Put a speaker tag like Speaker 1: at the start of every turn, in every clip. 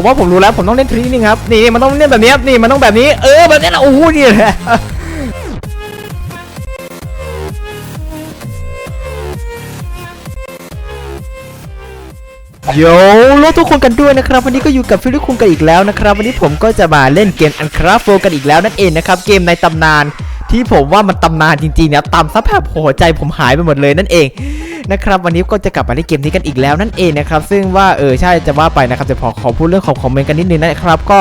Speaker 1: ผมว่าผมรู้แล้วผมต้องเล่นทริคนึงครับนี่มันต้องเล่นแบบนี้ครับนี่มันต้องแบบนี้เออแบบนี้นะโอ้โหนี่แหละโยโลทุกคนกันด้วยนะครับ วันนี้ก็อยู่กับฟิลิปคุงกันอีกแล้วนะครับ วันนี้ผมก็จะมาเล่นเกมอันคราฟโฟกันอีกแล้วนั่นเองนะครับ เกมในตำนาน ที่ผมว่ามันตำนานจริงๆนะตามซับแบบหัวใจผมหายไปหมดเลยนั่นเองนะครับวันนี้ก็จะกลับมาเล่นเกมนี้กันอีกแล้วนั่นเองนะครับซึ่งว่าเออใช่จะว่าไปนะครับจะพอขอพูดเรื่องของคอมเมนต์กันนิดนึงนะครับก็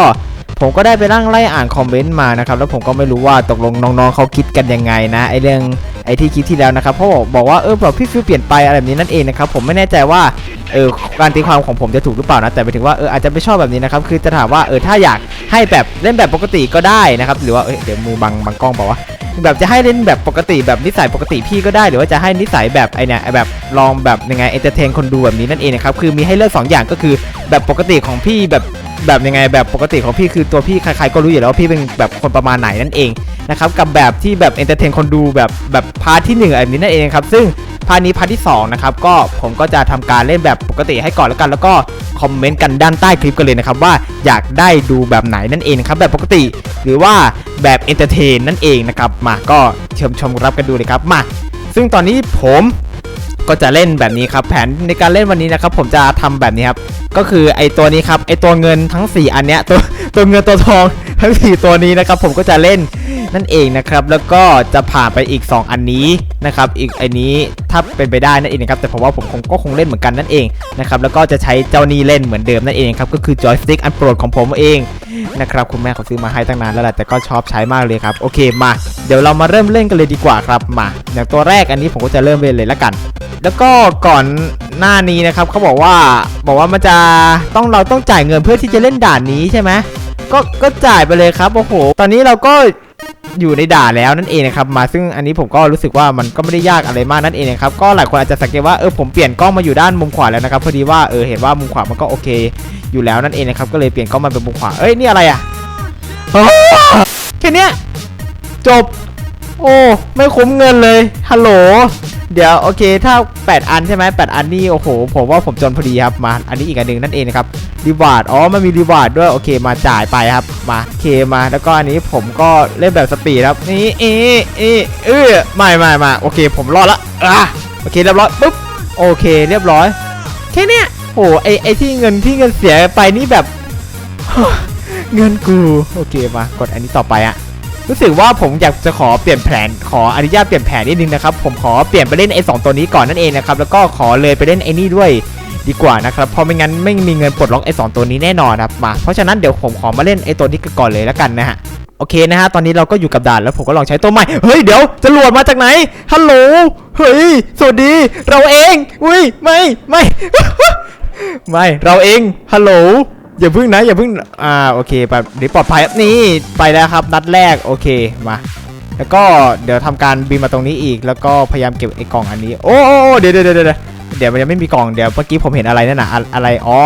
Speaker 1: ผมก็ได้ไปนั่งไล่อ่านคอมเมนต์มานะครับแล้วผมก็ไม่รู้ว่าตกลงน้องๆเขาคิดกันยังไงนะไอเรื่องไอที่คิดที่แล้วนะครับเพราะบอกบอกว่าเออแบบพี่ฟิวเปลี่ยนไปอะไรแบบนี้นั่นเองนะครับผมไม่แน่ใจว่าเออการตีความของผมจะถูกหรือเปล่านะแต่หมายถึงว่าเอออาจจะไม่ชอบแบบนี้นะครับคือจะถามว่าเออถ้าอยากให้แบบเล่นแบบปกติก็ได้นะครับหรือว่าเอยเดี๋ยวมือบังบังกล้องเปล่าวะ แบบจะให้เล่นแบบปกติแบบนิสัยปกติพี่ก็ได้หรือว่าจะให้นิสัยแบบไอเนี่ยแบบลองแบบยังไงเอนเตอร์เทนคนดูแบบนี้นั่นเองนะครับคือมีให้เลือกสองอย่างก็คือแบบปกติของพี่แบบ แบบยังไงแบบปกติของพี่คือตัวพี่ใครๆก็รู้อยู่แล้วว่าพี่เป็นแบบคนประมาณไหนนั่นเองนะครับกับแบบที่แบบเอนเตอร์เทนคนดูแบบแบบพาร์ทที่หนึ่งแบบนี้นั่นเองครับซึ่งพาร์ทนี้พาร์ทที่สองนะครับก็ผมก็จะทำการเล่นแบบปกติให้ก่อนแล้วกัน แล้วก็คอมเมนต์กันด้านใต้คลิปกันเลยนะครับว่าอยากได้ดูแบบไหนนั่นเองนะครับแบบปกติหรือว่าแบบเอนเตอร์เทนนั่นเองนะครับมาก็เชิญชมรับกันดูเลยครับมา ซึ่งตอนนี้ผมก็จะเล่นแบบนี้ครับแผนในการเล่นวันนี้นะครับผมจะทำแบบนี้ครับ ก็คือไอตัวนี้ครับไอตัวเงินทั้ง 4 อันเนี้ยตัวตัวเงินตัวทองทั้ง 4 ตัวนี้นะครับผมก็จะเล่นนั่นเองนะครับแล้วก็จะผ่านไปอีก 2 อันนี้นะครับอีกไอันนี้ถ้าเป็นไปได้นั่นเองนะครับแต่ผมว่าผมคงก็คงเล่นเหมือนกันนั่นเองนะครับแล้วก็จะใช้เจ้านี้เล่นเหมือนเดิมนั่นเองครับก็คือจอยสติ๊กอันโปรดของผมเองนะครับคุณแม่เขาซื้อมาให้ตั้งนานแล้วแหละแต่ก็ชอบใช้มากเลยครับโอเคมา เดี๋ยวเรามาเริ่มเล่นกันเลยดีกว่าครับมาอย่างตัวแรกอันนี้ผมก็จะเริ่มเล่นเลยละกัน แล้วก็ก่อนหน้านี้นะครับเขาบอกว่าบอกว่ามันจะต้องเราต้องจ่ายเงินเพื่อที่จะเล่นด่านนี้ใช่ไหมก็ก็จ่ายไปเลยครับโอ้โห ตอนนี้เราก็อยู่ในด่านแล้วนั่นเองนะครับมาซึ่งอันนี้ผมก็รู้สึกว่ามันก็ไม่ได้ยากอะไรมากนั่นเองนะครับก็หลายคนอาจจะสังเกตว่าเออผมเปลี่ยนกล้องมาอยู่ด้านมุมขวาแล้วนะครับพอดีว่าเออเห็นว่ามุมขวามันก็โอเค อยู่แล้วนั่นเองนะครับก็เลยเปลี่ยนกล้องมาเป็นมุมขวาเอ้ยนี่อะไรอะแค่นี้จบ โอ้ไม่คุ้มเงินเลยฮัลโหล เดี๋ยวโอเคถ้า 8 อันใช่ไหม8อันนี่โอ้โห ผมว่าผมจนพอดีครับมา อันนี้อีกอันหนึ่งนั่นเองนะครับรีวาร์ดอ๋อมันมีรีวาร์ดด้วยโอเคมาจ่ายไปครับมาเคมาแล้วก็อันนี้ผมก็เล่นแบบสปีดครับนี่เอเอเออไม่ไม่มาโอเค ผมรอดละอะโอเคเรียบร้อยปุ๊บโอเค เรียบร้อยแค่เนี้ยโอ้ไอไอที่เงินที่เงินเสียไปนี่แบบ เงินกู โอเคมากดอันนี้ต่อไปอะ รู้สึกว่าผมอยากจะขอเปลี่ยนแผนขออนุญาตเปลี่ยนแผนนิดนึงนะครับ ผมขอเปลี่ยนไปเล่นไอ้สองตัวนี้ก่อนนั่นเองนะครับแล้วก็ขอเลยไปเล่นไอ้นี่ด้วยดีกว่านะครับเพราะไม่งั้นไม่มีเงินปลดล็อกไอ้สองตัวนี้แน่นอนครับมาเพราะฉะนั้นเดี๋ยวผมขอมาเล่นไอ้ตัวนี้ก่อนเลยแล้วกันนะฮะโอเคนะฮะตอนนี้เราก็อยู่กับด่านแล้วผมก็ลองใช้ตัวใหม่เฮ้ยเดี๋ยวจรวดมาจากไหนฮัลโหลเฮ้ยสวัสดีเราเองอุ้ยไม่ไม่ไม่เราเองฮัลโหล อย่าพึ่งนะอย่าพึ่งอ่าโอเคไปเดี๋ยวปลอดภัยนี่ไปแล้วครับนัดแรกโอเคมา แล้วก็เดี๋ยวทำการบินมาตรงนี้อีก แล้วก็พยายามเก็บไอ้กล่องอันนี้ โอ้โอโอเดี๋ยวเดี๋ยวเดี๋ยวเดี๋ยวเดี๋ยวมันยังไม่มีกล่องเดี๋ยวเมื่อกี้ผมเห็นอะไรนั่นน่ะอะไรอ๋อ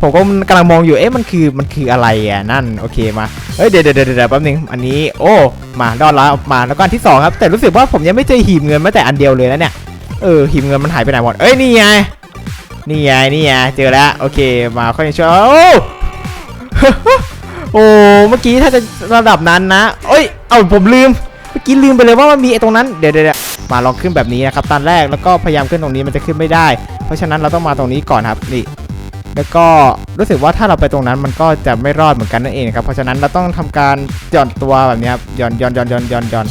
Speaker 1: ผมก็กำลังมองอยู่เอ๊ะมันคือมันคืออะไรอะนั่นโอเคมาเฮ้ยเดี๋ยวเดี๋ยวเดี๋ยวเดี๋ยวแป๊บนึงอันนี้โอ้มาดอดแล้วมาแล้วก็อันที่สองครับแต่รู้สึกว่าผมยังไม่เจอหีบเงินแม้แต่อันเดียวเลยนะเนี่ยเออหีบเงินมันหายไปไหนหมดเอ้ยนี่ไง นี่ไงนี่ไงเจอแล้วโอเคมาค่อยช่วยโอ้โอ้เมื่อกี้ถ้าจะระดับนั้นนะเอ้ยเอาผมลืมเมื่อกี้ลืมไปเลยว่ามันมีไอ้ตรงนั้นเดี๋ยวเดี๋ยวมาลองขึ้นแบบนี้นะครับตอนแรกแล้วก็พยายามขึ้นตรงนี้มันจะขึ้นไม่ได้ เพราะฉะนั้นเราต้องมาตรงนี้ก่อนครับนี่แล้วก็รู้สึกว่าถ้าเราไปตรงนั้นมันก็จะไม่รอดเหมือนกันนั่นเองครับเพราะฉะนั้นเราต้องทำการหย่อนตัวแบบนี้ครับหย่อนหย่อนหย่อนหย่อนหย่อนหย่อน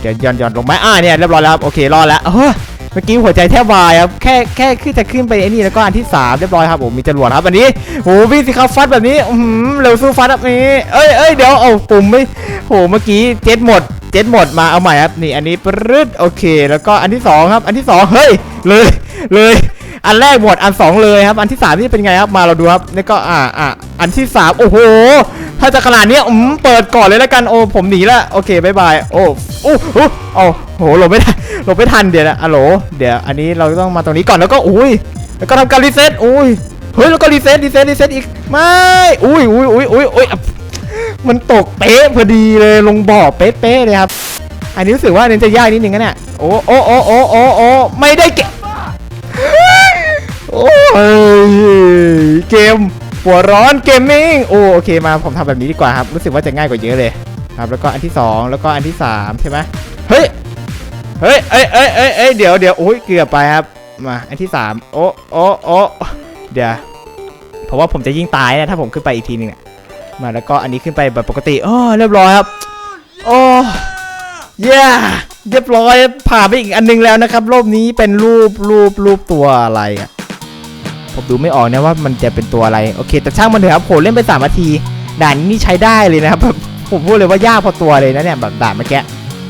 Speaker 1: เดี๋ยวหย่อนหย่อนลงไหมอ่าเนี่ยเรียบร้อยแล้วโอเครอดแล้วเฮ้ มื่อกี้หัวใจแทบวายครับ แค่แค่ขึ้นจะขึ้นไปไอ้นี่แล้วก็อันที่สามเรียบร้อยครับผมมีจรวดครับอันนี้โหพี่งสิครับฟัดแบบนี้อือหือเร็วสู้ฟัดแบบนี้ เอ้ยเอ้ยเดี๋ยวเอาปุ่มไม่โหเมื่อกี้เจ็ดหมดเจ็ดหมดมาเอาใหม่ครับนี่อันนี้ปรึดโอเค แล้วก็อันที่สองครับ อันที่สองเฮ้ยเลยเลยอันแรกหมดอันสองเลยครับ อันที่สามนี่เป็นไงครับมาเราดูครับนี่ก็อ่าอ่าอันที่สามโอ้โห ถ้าจะขนาดนี้อืมเปิดก่อนเลยแล้วกันโอ้ผมหนีละโอเคบายบายโอ้โอ้โอ้ โหหลบไม่ได้หลบไม่ทันเดี๋ยวนะอะโหลเดี๋ยวอันนี้เราต้องมาตรงนี้ก่อนแล้วก็อุ้ยแล้วก็ทำการรีเซ็ตอุ้ยเฮ้ยแล้วก็รีเซ็ตรีเซ็ตรีเซ็ตอีกไม่อุ้ยอุ้ยอุ้ยอุ้ยอุ้ยมันตกเป๊ะพอดีเลยลงบ่อเป๊ะๆเลยครับ อันนี้รู้สึกว่าอันนี้จะยากนิดนึงนะเนี่ยโอ้โอ้โอ้โอ้โอ้โอ้ไม่ได้เก็บโอ้ยเกมหัวร้อนเกมมิ่งโอ้โอเคมาผมทำแบบนี้ดีกว่าครับ รู้สึกว่าจะง่ายกว่าเยอะเลยครับแล้วก็อันที่สองแล้วก็อันที่สามใช่ไหมเฮ้ย เฮ้ยเอ้ยเอ้ยเอ้ยเอ้ยเดี๋ยวเดี๋ยวโอ้ยเกือบไปครับ มาอันที่สามโอ้โอ้โอ้เดี๋ยวเพราะว่าผมจะยิ่งตายนะถ้าผมขึ้นไปอีกทีนึงเนี่ยมาแล้วก็อันนี้ขึ้นไปแบบปกติอ๋อเรียบร้อยครับโอ้เย้เรียบร้อยผ่านไปอีกอันนึงแล้วนะครับรอบนี้เป็นรูปรูปรูปตัวอะไรอะผมดูไม่ออกนะว่ามันจะเป็นตัวอะไรโอเค แต่ช่างมันเถอะครับผมเล่นไปสามนาทีด่านนี้นี่ใช้ได้เลยนะครับแบบผมพูดเลยว่ายากพอตัวเลยนะเนี่ยแบบด่านเมื่อกี้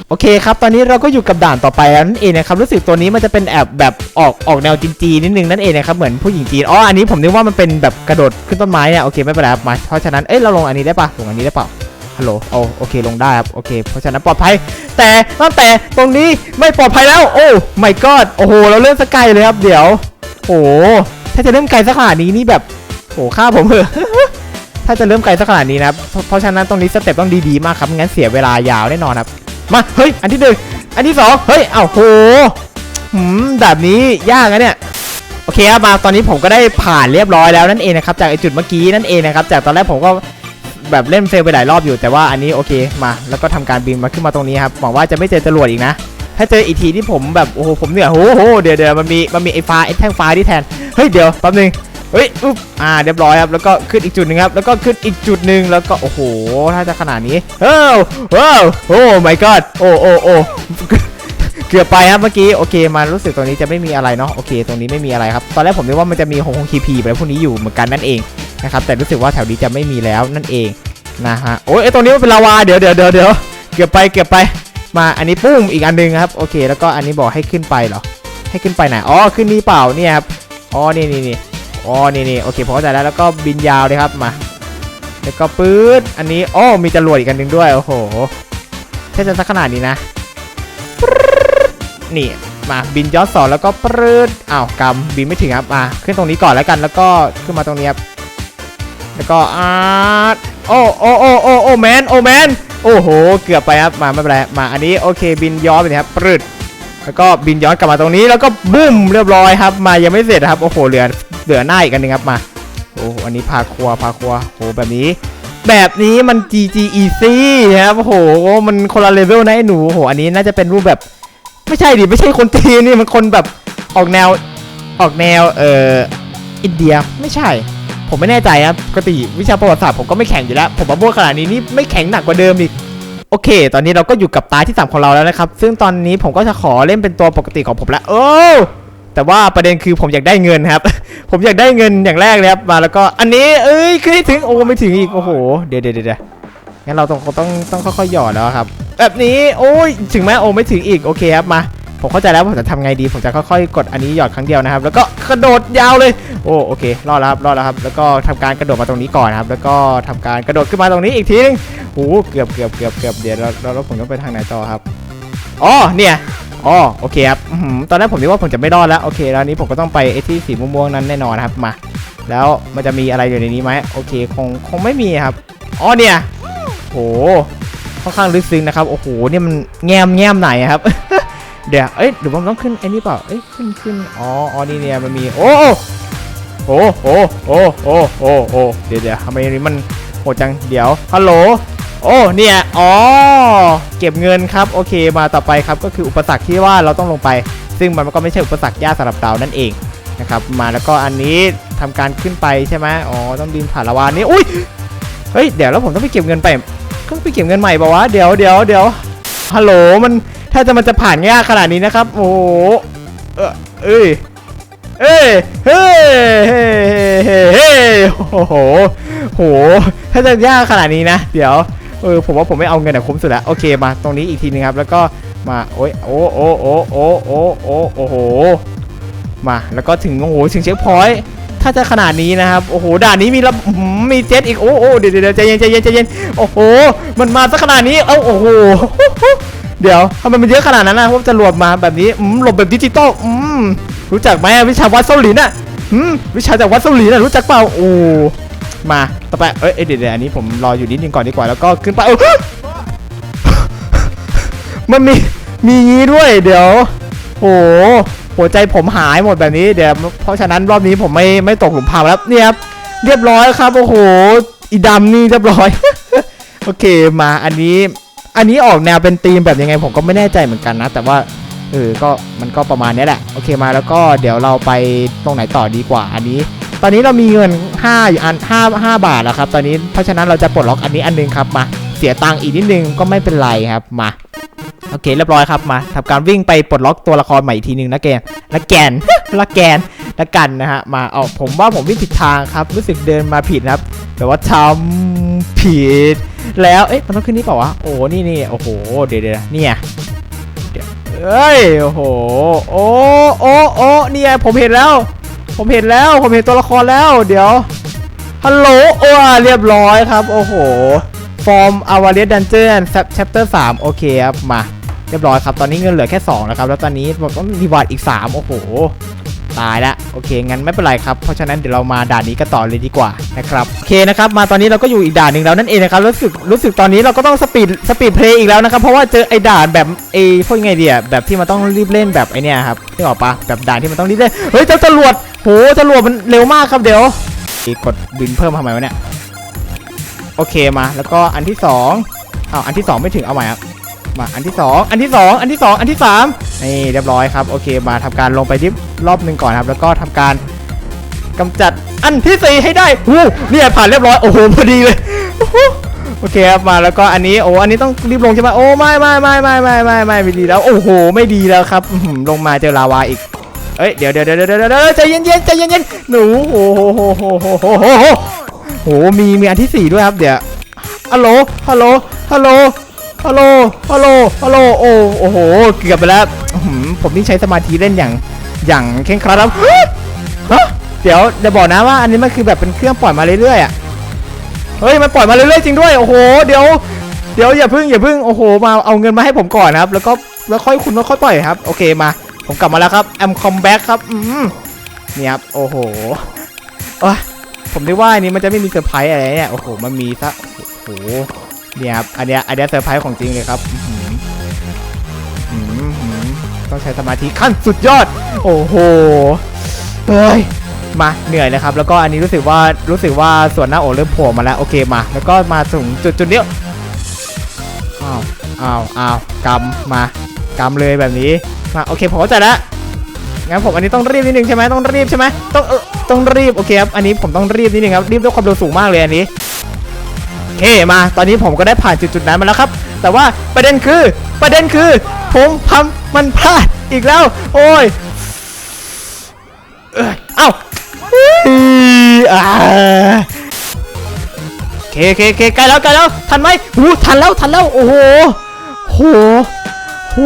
Speaker 1: โอเคครับ ตอนนี้เราก็อยู่กับด่านต่อไปแล้วนั่นเองนะครับรู้สึกตัวนี้มันจะเป็นแอบแบบออกออกแนวจีนๆนิดนึงนั่นเองนะครับเหมือนผู้หญิงจีนอ๋ออันนี้ผมนึกว่ามันเป็นแบบกระโดดขึ้นต้นไม้เนี่ยโอเคไม่เป็นไรครับมาเพราะฉะนั้นเอ้ยเราลงอันนี้ได้ปะลงอันนี้ได้เปล่าฮัลโหลโอโอเคลงได้ครับโอเคเพราะฉะนั้นปลอดภัย แต่ตั้งแต่ตรงนี้ไม่ปลอดภัยแล้ว โอ้ my god โอ้โหเราเลื่อนสกายเลยครับเดี๋ยวโอ้ถ้าจะเริ่มไกลสักขนาดนี้นี่แบบโอ้ฆ่าผมเถอะถ้าจะเริ่มไกลสักขนาดนี้นะครับเพราะฉะนั้นตรงนี้สเต็ปต้องดีๆมากครับงั้นเสียเวลายาวแน่นอนครับ มาเฮ้ยอันที่หนึ่งอันที่สองเฮ้ยเอ้าโหหืมแบบนี้ยากนะเนี่ยโอเคครับมาตอนนี้ผมก็ได้ผ่านเรียบร้อยแล้วนั่นเองนะครับจากไอจุดเมื่อกี้นั่นเองนะครับจากตอนแรกผมก็แบบเล่นเฟลไปหลายรอบอยู่แต่ว่าอันนี้โอเคมา แล้วก็ทำการบินมาขึ้นมาตรงนี้ครับหวังว่าจะไม่เจอจรวดอีกนะ ถ้าเจออีกทีที่ผมแบบโอ้โหผมเหนื่อยโอ้โหเดี๋ยวเดี๋ยวมันมีมันมีไอ้ฟ้าไอ้แท่งฟ้าที่แทนเฮ้ยเดี๋ยวแป๊บนึง เฮ้ยอุ๊บอ่าเรียบร้อยครับแล้วก็ขึ้นอีกจุดหนึ่งครับแล้วก็ขึ้นอีกจุดหนึ่งแล้วก็โอ้โหถ้าจะขนาดนี้เฮ้ยว้าวโอ้ my god โอ้โอ้โอ้เกือบไปครับเมื่อกี้โอเคมารู้สึกตรงนี้จะไม่มีอะไรเนาะโอเค ตรงนี้ไม่มีอะไรครับตอนแรกผมนึกว่ามันจะมีหงหงคีพีอะไรพวกนี้อยู่เหมือนกันนั่นเองนะครับแต่รู้สึกว่าแถวนี้จะไม่มีแล้วนั่นเองนะฮะโอ้ยไอตรงนี้มันเป็นลาวาเดี๋ยวเดี๋ยวเดี๋ยวเดี๋ยวเกือบไปเกือบไปมาอันนี้ปุ้มอีกอันนึงครับโอเค แล้วก็อันนี้บอกให้ขึ้นไปเหรอให้ขึ้นไปไหนอ๋อขึ้นนี่เปล่าเนี่ยครับอ๋อนี่นี่นี่ อ๋อนี่นี่โอเคผมเข้าใจแล้วแล้วก็บินยาวเลยครับมา แล้วก็ปื๊ดอันนี้โอ้มีจรวดอีกอันหนึ่งด้วยโอ้โหแค่จะสักขนาดนี้นะนี่มาบินย้อนสอนแล้วก็ปรืดอ้าวกำบินไม่ถึงครับมาขึ้นตรงนี้ก่อนแล้วกันแล้วก็ขึ้นมาตรงนี้ครับแล้วก็อาร์โอ้โอ้โอ้โอ้โอ้แมนโอ้แมนโอ้โห เกือบไปครับมาไม่เป็นไรมาอันนี้โอเคบินย้อนไปนะครับปรืดแล้วก็บินย้อนกลับมาตรงนี้แล้วก็บุ้มเรียบร้อยครับ มายังไม่เสร็จครับโอ้โหเหลือ เหลือหน้าอีกอันหนึงครับมาโอ้โหอันนี้พาครัวพาครัวโอ้โหแบบนี้ แบบนี้มัน GG Easy ครับโอ้โหมันคนละเลเวลนะไอ้หนูโอ้โหอันนี้น่าจะเป็นรูปแบบ ไม่ใช่ดิไม่ใช่คนจีนนี่มันคนแบบออกแนวออกแนวเอ่ออินเดียไม่ใช่ ผมไม่แน่ใจครับปกติวิชาประวัติศาสตร์ผมก็ไม่แข็งอยู่แล้ว ผมมาบวขนาดนี้นี่ไม่แข็งหนักกว่าเดิมอีกโอเค ตอนนี้เราก็อยู่กับตาที่สามของเราแล้วนะครับ ซึ่งตอนนี้ผมก็จะขอเล่นเป็นตัวปกติของผมแล้วโอ้ แต่ว่าประเด็นคือผมอยากได้เงินครับ ผมอยากได้เงินอย่างแรกเลยครับมาแล้วก็อันนี้เอ้ยคือให้ถึงโอ้ไม่ถึงอีกโอ้โหเดี๋ยวเดี๋ยวเดี๋ยวงั้นเราต้องต้องต้องค่อยๆหยอดแล้วครับ แบบนี้โอ้ยถึงแม้โอ้ไม่ถึงอีกโอเคครับมาผมเข้าใจแล้วผมจะทำไงดี ผมจะค่อยๆ กดอันนี้หยอดครั้งเดียวนะครับ แล้วก็กระโดดยาวเลย โอ้โอเค รอดแล้วครับ รอดแล้วครับ แล้วก็ทำการกระโดดมาตรงนี้ก่อนครับ แล้วก็ทำการกระโดดขึ้นมาตรงนี้อีกทีนึงโอ้เกือบเกือบเกือบเกือบเดี๋ยวเราเราผมต้องไปทางไหนต่อครับ อ๋อ เนี่ย อ๋อโอเคครับตอนแรกผมนึกว่าผมจะไม่รอดแล้วโอเคแล้วนี้ผมก็ต้องไปไอ้ที่สีม่วงๆนั้นแน่นอนนครับมา แล้วมันจะมีอะไรอยู่ในนี้ไหมโอเคคงคงไม่มีครับอ๋อเนี่ยโหค่อนข้างลึกซึ้งนะครับโอ้โหเนี่ยมันแง้มแง้มไหนครับ เดี๋ยวเอ้ยหรือว่ามันต้องขึ้นไอ้นี่เปล่าเอ้ยขึ้นขึ้นอ๋ออ๋อนี่เนี่ยมันมีโอ้โอ้โอ้โอ้โอ้โอ้โอ้เดี๋ยวเดี๋ยวทำไมอันนี้มันโหดจังเดี๋ยวฮัลโหล โอ้เนี่ยอ๋อเก็บเงินครับโอเคมาต่อไปครับก็คืออุปสรรคที่ว่าเราต้องลงไป ซึ่งมันก็ไม่ใช่อุปสรรคยากสำหรับเรานั่นเองนะครับมาแล้วก็อันนี้ทำการขึ้นไปใช่ไหมอ๋อต้องบินผ่านละวานนี้อุ้ยเฮ้ยเดี๋ยวแล้วผมต้องไปเก็บเงินไปต้องไปเก็บเงินใหม่ป่าวะเดี๋ยวเดี๋ยวเดี๋ยวฮัลโหลมันถ้าจะมันจะผ่านยากขนาดนี้นะครับโอ้โหเออเอ้ยเอ้ยเฮ้ยเฮ้ยเฮ้ยเฮ้โอ้โหโหถ้าจะยากขนาดนี้นะ เดี๋ยว ออผมว่าผมไม่เอาเงินอะคุ้มสุดแล้วโอเคมาตรงนี้อีกทีนึงครับแล้วก็มาโอ้ยโอ้โอ้โอ้โอ้โอ้โอ้โอ้โหมาแล้วก็ถึงโอ้โหถึงเช็คพอยต์ถ้าจะขนาดนี้นะครับโอ้โหด่านนี้มีระมีเจ็ตอีกโอ้โอ้เดี๋ยวเดี๋ยวใจเย็นใจเย็นใจเย็นโอ้โหมันมาสักขนาดนี้เอ้าโอ้โหเดี๋ยวทำไมมันเยอะขนาดนั้นนะผมจะหลบมาแบบนี้อืมหลบแบบดิจิตอลอืมรู้จักไหมวิชาวัดเซาหลินอะอืมวิชาจากวัดเซาหลินอะรู้จักเปล่าโอ้ มาต่อไปเอ้ยเอ้ยเดี๋ยวเดี๋ยวอันนี้ผมรออยู่นิดนึงก่อนดีกว่าแล้วก็ขึ้นไปเอ้า มันมีมีงี้ด้วยเดี๋ยวโหหัวใจผมหายหมดแบบนี้เดี๋ยวเพราะฉะนั้นรอบนี้ผมไม่ไม่ตกหลุมพรางแล้วเนี่ยครับเรียบร้อยครับโอ้โหอีดำนี่เรียบร้อย โอเคมาอันนี้อันนี้ออกแนวเป็นธีมแบบยังไงผมก็ไม่แน่ใจเหมือนกันนะ แต่ว่าเออก็มันก็ประมาณนี้แหละโอเคมาแล้วก็เดี๋ยวเราไปตรงไหนต่อดีกว่าอันนี้ ตอนนี้เรามีเงิน5อยู่อัน5 5บาทแล้วครับ ตอนนี้เพราะฉะนั้นเราจะปลดล็อกอันนี้อันหนึงครับมาเสียตังค์อีกนิดนึงก็ไม่เป็นไรครับมาโอเคเรียบร้อยครับมาทำการวิ่งไปปลดล็อกตัวละครใหม่อีกทีนึงนะแกนนะแกนละแกนละกันนะฮะมาเอาผมว่าผมวิ่งผิดทางครับ รู้สึกเดินมาผิดนะครับแต่ว่าทำผิด แล้วเอ๊ะมันต้องขึ้นนี่เปล่าวะโอ้นี่นี่โอ้โหเดี๋ยวเดี๋ยวเนี่ยเดี๋ยวเอ้ยโอ้โหโอ้โอ้โอ้เนี่ยผมเห็นแล้ว ผมเห็นแล้วผมเห็นตัวละครแล้ว เดี๋ยวฮัลโหลโอ้เรียบร้อยครับ โอ้โหฟอร์มอาวาเลียดันเจียนแชปเตอร์3โอเคครับมาเรียบร้อยครับ ตอนนี้เงินเหลือแค่2แล้วครับ แล้วตอนนี้ผมต้องรีวาร์ดอีก 3 โอ้โห ตายละโอเคงั้นไม่เป็นไรครับเพราะฉะนั้นเดี๋ยวเรามาด่านนี้กันต่อเลยดีกว่านะครับโอเคนะครับมาตอนนี้เราก็อยู่อีกด่านหนึ่งแล้วนั่นเองนะครับรู้สึกรู้สึกตอนนี้เราก็ต้องสปีดสปีดเพลย์อีกแล้วนะครับเพราะว่าเจอไอ้ด่านแบบไอ้พวกไงเดียแบบที่มันต้องรีบเล่นแบบไอ้เนี่ยครับที่ออกปะแบบด่านที่มันต้องรีบเล่นเฮ้ยเจ้าจรวดโหจรวดมันเร็วมากครับเดี๋ยวกดบินเพิ่มทำไมวะเนี่ยโอเคมาแล้วก็อันที่สองอ้าวอันที่สองไม่ถึงเอาใหม่ครับ มาอันที่สองอันที่สองอันที่สองอันที่สามนี่เรียบร้อยครับโอเคมาทำการลงไปที่รอบหนึ่งก่อนครับ แล้วก็ทำการกำจัดอันที่สี่ให้ได้หูเนี่ยผ่านเรียบร้อยโอ้โหพอดีเลยโอเคครับมาแล้วก็อันนี้โอ้อันนี้ต้องรีบลงใช่ไหมโอ้ไม่ไม่ไม่ไม่ไม่ไม่ไม่ไม่ดีแล้วโอ้โห ไม่ดีแล้วครับลงมาเจอลาวาอีกเอ้ยเดี๋ยวเดี๋ยวเดี๋ยวเดี๋ยวใจเย็นเย็นใจเย็นเย็นหนูโอ้โหโหโหโหโหโหโหโหมีมีอันที่สี่ด้วยครับเดี๋ยวฮัลโหลฮัลโหลฮัลโหล ฮัลโหล ฮัลโหล ฮัลโหล โอ้ โอ้โห เกือบไปแล้ว ผมนี่ใช้สมาธิเล่นอย่าง อย่างเคร่งครัดครับเฮ้ยฮะเดี๋ยวจะบอกนะว่าอันนี้มันคือแบบเป็นเครื่องปล่อยมาเรื่อยๆอะ เฮ้ย มันปล่อยมาเรื่อยๆจริงด้วย โอ้โห เดี๋ยว เดี๋ยวอย่าพึ่งอย่าพึ่ง โอ้โห มาเอาเงินมาให้ผมก่อนนะครับ แล้วก็แล้วค่อยคุณแล้วค่อยปล่อยครับ โอเคมา ผมกลับมาแล้วครับแอมคอมแบ็กครับ อืมนี่ครับ โอ้โหผมได้ว่าอันนี้มันจะไม่มีเซอร์ไพรส์อะไรเนี่ย โอ้โห มันมีซะ โอ้โห เนี่ยครับ อันเนี้ย อันเนี้ยเซอร์ไพรส์ของจริงเลยครับต้องใช้สมาธิขั้นสุดยอด โอ้โห เฮ้ย มาเหนื่อยเลยครับ แล้วก็อันนี้รู้สึกว่า รู้สึกว่าส่วนหน้าอกเริ่มโผล่มาแล้ว โอเคมา แล้วก็มาถึงจุดจุดเนี้ยอ้าวอ้าวอ้าวกำมากำเลยแบบนี้ มา โอเคผมเข้าใจแล้วงั้นผมอันนี้ต้องรีบนิดนึงใช่ไหมต้องรีบใช่ไหมต้องเออต้องรีบ โอเคครับ อันนี้ผมต้องรีบนิดนึงครับ รีบด้วยความเร็วสูงมากเลยอันนี้ เคมา ตอนนี้ผมก็ได้ผ่านจุดจุดๆนั้นมาแล้วครับ แต่ว่าประเด็นคือประเด็นคือ ผมทำมันพลาดอีกแล้ว โอ้ยเอ้าโอเคโอเคเคใกล้แล้วใกล้แล้วทันไหมอู้ทันแล้วทันแล้วโอ้โหโหโห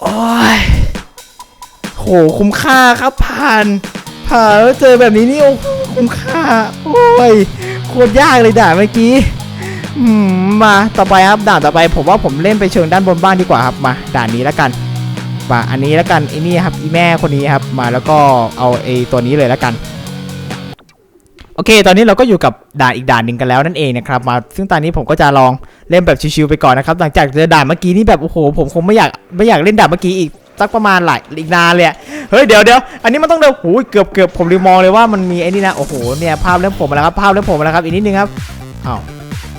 Speaker 1: โอ้ยโหคุ้มค่าครับผ่านผ่านแล้วเจอแบบนี้นี่โอ้คุ้มค่าโอ้ย โคตรยากเลยด่านเมื่อกี้มมาต่อไปครับด่านต่อไป ผมว่าผมเล่นไปเชิงด้านบนบ้านดีกว่าครับมาด่านนี้แล้วกันมาอันนี้แล้วกันไอ้นี่ครับอีแม่คนนี้ครับ มาแล้วก็เอาไอ้ตัวนี้เลยแล้วกันโอเค ตอนนี้เราก็อยู่กับด่านอีกด่านหนึ่งกันแล้วนั่นเองนะครับมาซึ่งตอนนี้ผมก็จะลองเล่นแบบชิวๆไปก่อนนะครับ หลังจากเจอด่านเมื่อกี้นี่แบบโอ้โหผมคงไม่อยากไม่อยากเล่นด่านเมื่อกี้อีก สักประมาณหลายอีกนานเลยเฮ้ยเดี๋ยวเดี๋ยวอันนี้มันต้องเดินโอ้ยเกือบเกือบผมลืมมองเลยว่ามันมีไอ้นี่นะโอ้โหเนี่ยภาพเริ่มผมมาแล้วครับภาพเริ่มผมมาแล้วครับอีกนิดนึงครับอ้าว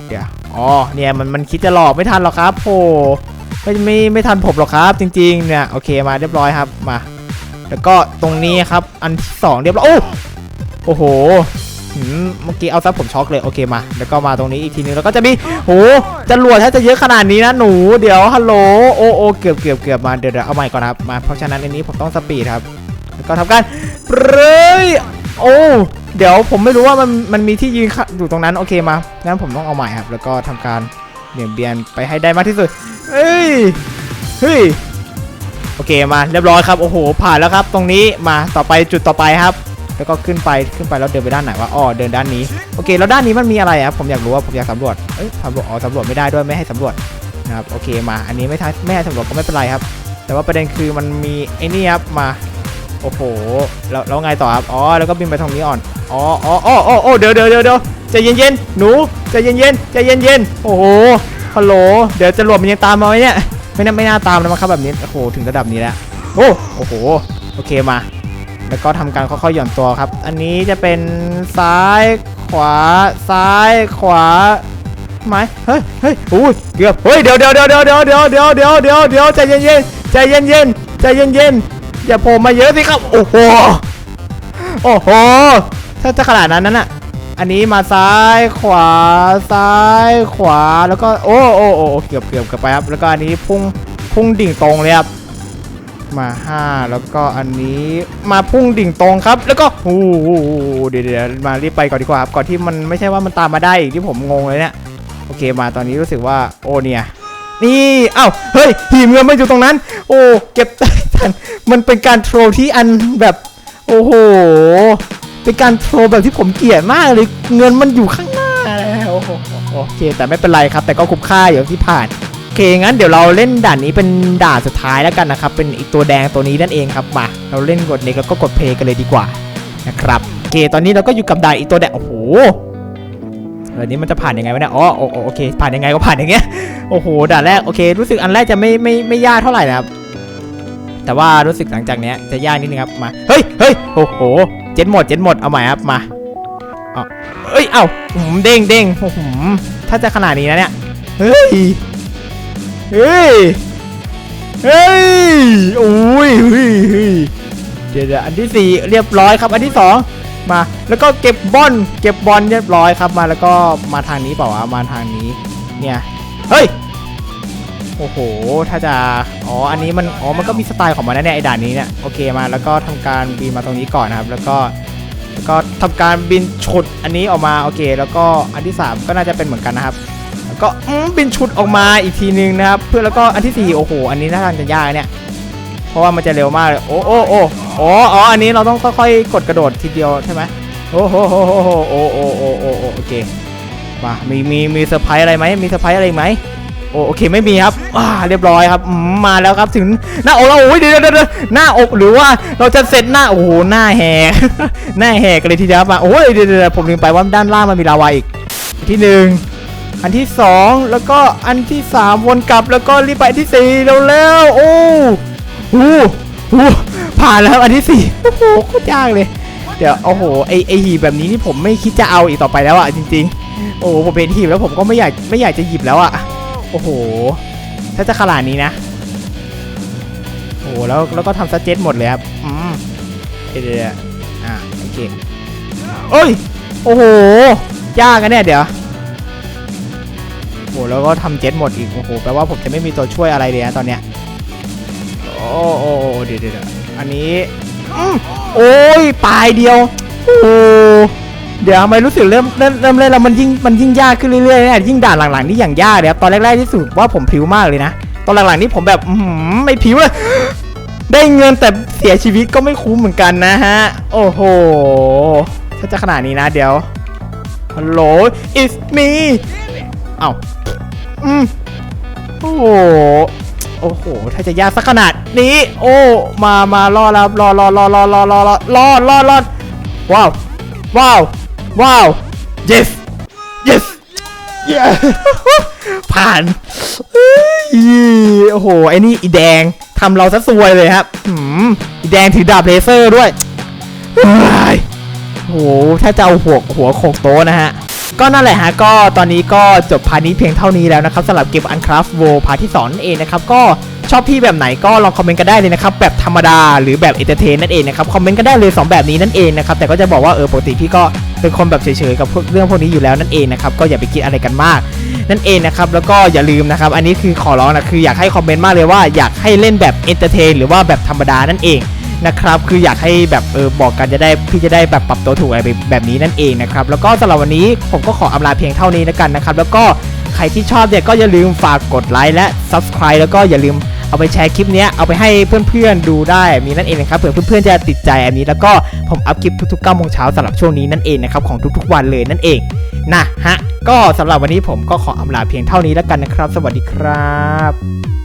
Speaker 1: เดี๋ยวอ๋อเนี่ยมันมันคิดจะหลอกไม่ทันหรอกครับโอ้ไม่ไม่ไม่ทันผมหรอกครับจริงๆเนี่ยโอเคมาเรียบร้อยครับมา แล้วก็ตรงนี้ครับอันที่สองเรียบร้อยโอ้โอ้โห เมื่อกี้เอาซับผมช็อกเลยโอเคมา แล้วก็มาตรงนี้อีกทีนึงแล้วก็จะมีโหจะรวดถ้าจะเยอะขนาดนี้นะหนูเดี๋ยวฮัลโหลโอโอเกือบเกือบเกือบมาเดี๋ยวเดี๋ยวเอาใหม่ก่อนครับมาเพราะฉะนั้นอันนี้ผมต้องสปีดครับแล้วก็ทำการเปรยโอ้เดี๋ยวผมไม่รู้ว่ามันมันมีที่ยืนอยู่ตรงนั้นโอเคมางั้นผมต้องเอาใหม่ครับ แล้วก็ทำการเบี่ยงเบียนไปให้ได้มากที่สุดเฮ้ยเฮ้ยโอเคมาเรียบร้อยครับโอ้โหผ่านแล้วครับ ตรงนี้มาต่อไปจุดต่อไปครับ แล้วก็ขึ้นไปขึ้นไปแล้วเดินไปด้านไหนวะอ๋อเดินด้านนี้โอเคแล้วด้านนี้มันมีอะไรครับผมอยากรู้ว่าผมอยากสำรวจเอ้ยสำรวจอ๋อสำรวจไม่ได้ด้วยไม่ให้สำรวจนะครับโอเคมาอันนี้ไม่ท้ายไม่ให้สำรวจก็ไม่เป็นไรครับ แต่ว่าประเด็นคือมันมีไอ้นี่ครับมาโอ้โหแล้วแล้วไงต่อครับอ๋อแล้วก็บินไปทางนี้อ่อนอ๋ออ๋ออ๋ออ๋ออ๋อเดี๋ยวเดี๋ยวเดี๋ยวเดี๋ยวใจเย็นเย็นๆหนูใจเย็นเย็นๆใจเย็นเย็นๆโอ้โหฮัลโหลเดี๋ยวจรวดมันยังตามมาไหมเนี่ยไม่น่าไม่น่าตามแล้วมั้งครับแบบนี้โอ้โหถึงระดับนี้แล้วโอ้โอ้โหโอเคมา แล้วก็ทำการค่อยๆหย่อนตัวครับ อันนี้จะเป็นซ้ายขวาซ้ายขวาไหมเฮ้ยเฮ้ยอุ้ยเกือบเฮ้ยเดี๋ยวเดี๋ยวเดี๋ยวเดี๋ยวเดี๋ยวเดี๋ยวเดี๋ยวเดี๋ยวเดี๋ยวเดี๋ยวใจเย็นๆใจเย็นๆใจเย็นๆอย่าโผล่มาเยอะสิครับโอ้โหโอ้โหถ้าจะขนาดนั้นนั่นอะอันนี้มาซ้ายขวาซ้ายขวาแล้วก็โอ้โอ้โอ้เกือบเกือบเกือบไปครับแล้วก็อันนี้พุ่งพุ่งดิ่งตรงเลยครับ มาห้าแล้วก็อันนี้มาพุ่งดิ่งตรงครับ แล้วก็โอ้โหเดี๋ยวเดี๋ยวมารีบไปก่อนดีกว่าครับ ก่อนที่มันไม่ใช่ว่ามันตามมาได้อีกที่ผมงงเลยเนี่ย โอเคมาตอนนี้รู้สึกว่าโอเนี่ยนี่เอ้า เฮ้ย หีบเงินมันอยู่ตรงนั้น โอ้ เก็บได้ทัน มันเป็นการโทรที่อันแบบ โอ้โห เป็นการโทรแบบที่ผมเกลียดมากเลย เงินมันอยู่ข้างหน้าแล้วโอ้โห โอเค แต่ไม่เป็นไรครับ แต่ก็คุ้มค่าอยู่ที่ผ่าน เคงั้นเดี๋ยวเราเล่นด่านนี้เป็นด่านสุดท้ายแล้วกันนะครับ เป็นอีกตัวแดงตัวนี้นั่นเองครับมาเราเล่นกดเน็กแล้วก็กดเพลย์กันเลยดีกว่านะครับโอเคตอนนี้เราก็อยู่กับด่านอีกตัวแดงโอ้โหอันนี้มันจะผ่านยังไงวะเนี่ยอ๋อโอโอโอเค ผ่านยังไงก็ผ่านอย่างเงี้ยโอ้โหด่านแรกโอเค รู้สึกอันแรกจะไม่ไม่ไม่ยากเท่าไหร่นะครับ แต่ว่ารู้สึกหลังจากเนี้ยจะยากนิดนึงครับมาเฮ้ยเฮ้ยโอ้โหเจ็ดหมดเจ็ดหมดเอาใหม่ครับมาเอ้ยเอ้าอืมเด้งเด้งโอ้โหถ้าจะขนาดนี้นะเนี่ยเฮ้ย เฮ้ย เฮ้ยอ้ยเฮ้ยเฮ้ยเดี๋ยวเดี๋ยวอันที่สี่เรียบร้อยครับ อันที่สองมา แล้วก็เก็บบอล เก็บบอลเรียบร้อยครับ มา แล้วก็มาทางนี้เปล่าวะ มาทางนี้ เนี่ย เฮ้ย โอ้โห ถ้าจะ อ๋อ อันนี้มัน อ๋อ มันก็มีสไตล์ของมันนะเนี่ยไอ้ด่านนี้เนี่ย โอเค มา แล้วก็ทำการบินมาตรงนี้ก่อนนะครับ แล้วก็แล้วก็ทำการบินฉุดอันนี้ออกมา โอเค แล้วก็อันที่สามก็น่าจะเป็นเหมือนกันนะครับ ก็อืมบินชุดออกมาอีกทีนึงนะครับ เพื่อแล้วก็อันที่สี่โอ้โห อันนี้น่าทางจะยากเนี่ย เพราะว่ามันจะเร็วมากเลยโอ้โอ้โอ้อ๋ออ๋ออันนี้เราต้องค่อยๆกดกระโดดทีเดียวใช่ไหมโอ้โหโอ้โหโอ้โหโอ้โหโอ้โอ้โอเคมามีมีมีเซอร์ไพรส์อะไรไหมมีเซอร์ไพรส์อะไรไหมโอโอเคไม่มีครับอ่าเรียบร้อยครับมาแล้วครับถึงหน้าอกเราโอ้ยเดี๋ยวเดี๋ยวหน้าอกหรือว่าเราจะเสร็จหน้าโอ้โหหน้าแหกหน้าแหกเลยทีเดียวมาโอ้ยเดี๋ยวผมลืมไปว่าด้านล่างมันมีลาวาอีกที่หนึ่ง อันที่สองแล้วก็อันที่สามวนกลับแล้วก็รีบไปที่สี่เร็วๆโอ้โหโอ้โหผ่านแล้วอันที่สี่โอ้โหโคตรยากเลย เดี๋ยวโอ้โหไอไอหีบแบบนี้นี่ผมไม่คิดจะเอาอีกต่อไปแล้วอะจริง ๆ โอ้โหผมเป็นหีบแล้วผมก็ไม่อยากไม่อยากจะหยิบแล้วอะโอ้โห ถ้าจะขนาดนี้นะโอ้โหแล้วแล้วก็ทำสเจ็ตหมดเลยครับอืมเดี๋ยวเดี๋ยวอ่าโอเคเอ้ยโอ้โหยากกันเนี่ยเดี๋ยว โอ้โหแล้วก็ทำเจ็ตหมดอีกโอ้โหแปลว่าผมจะไม่มีตัวช่วยอะไรเลยนะตอนเนี้ยโอ้โอ้โอ้เดี๋ยวเดี๋ยวอันนี้โอ้ยปลายเดียวโอ้โหเดี๋ยวทำไมรู้สึกเริ่มเริ่มเริ่มเล่นแล้วมันยิ่งมันยิ่งยากขึ้นเรื่อยๆเนี่ยยิ่งด่านหลังๆนี่อย่างยากเลยครับตอนแรกๆที่สุดว่าผมผิวมากเลยนะตอนหลังๆนี่ผมแบบอื้อหือไม่ผิวเลยได้เงินแต่เสียชีวิตก็ไม่คุ้มเหมือนกันนะฮะ โอ้โห ถ้าจะขนาดนี้นะเดี๋ยวฮัลโหล it's me เอ้า อืมโอ้โห โอ้โห ถ้าจะยากสักขนาดนี้ โอ้ มา มารอแล้วรอรอรอรอรอรอรอรอรอรอว้าว ว้าว ว้าว yes yes yeah ผ่านโอ้โห ไอ้นี่อีแดงทำเราซะซวยเลยครับหืมอีแดงถือดาบเลเซอร์ด้วยเฮ้ยโอ้โห ถ้าจะเอาหัวหัวโขกโต๊ะนะฮะ ก็นั่นแหละฮะก็ตอนนี้ก็จบพาร์ทนี้เพียงเท่านี้แล้วนะครับสำหรับเกม Uncraft World พาร์ทที่2นั่นเองนะครับก็ชอบพี่แบบไหนก็ลองคอมเมนต์กันได้เลยนะครับแบบธรรมดาหรือแบบเอนเตอร์เทนนั่นเองนะครับคอมเมนต์กันได้เลย 2 แบบนี้นั่นเองนะครับแต่ก็จะบอกว่าเออปกติพี่ก็เป็นคนแบบเฉยๆกับเรื่องพวกนี้อยู่แล้วนั่นเองนะครับก็อย่าไปคิดอะไรกันมาก นั่นเองนะครับแล้วก็อย่าลืมนะครับอันนี้คือขอร้องนะคืออยากให้คอมเมนต์มากเลยว่าอยากให้เล่นแบบเอนเตอร์เทนหรือว่าแบบธรรมดานั่นเอง นะครับ คืออยากให้แบบเออบอกกันจะได้พี่จะได้แบบปรับตัวถูกอะไรแบบนี้นั่นเองนะครับ แล้วก็สำหรับวันนี้ผมก็ขออำลาเพียงเท่านี้แล้วกันนะครับ แล้วก็ใครที่ชอบเนี่ยก็อย่าลืมฝากกดไลค์และ Subscribe แล้วก็อย่าลืมเอาไปแชร์คลิปเนี้ยเอาไปให้เพื่อนๆดูได้มีนั่นเองนะครับเผื่อเพื่อนๆจะติดใจอันนี้ แล้วก็ผมอัพคลิปทุกๆ9โมงเช้าสำหรับช่วงนี้นั่นเองนะครับของทุกๆวันเลยนั่นเองนะฮะก็สำหรับวันนี้ผมก็ขออำลาเพียงเท่านี้แล้วกันนะครับ สวัสดีครับ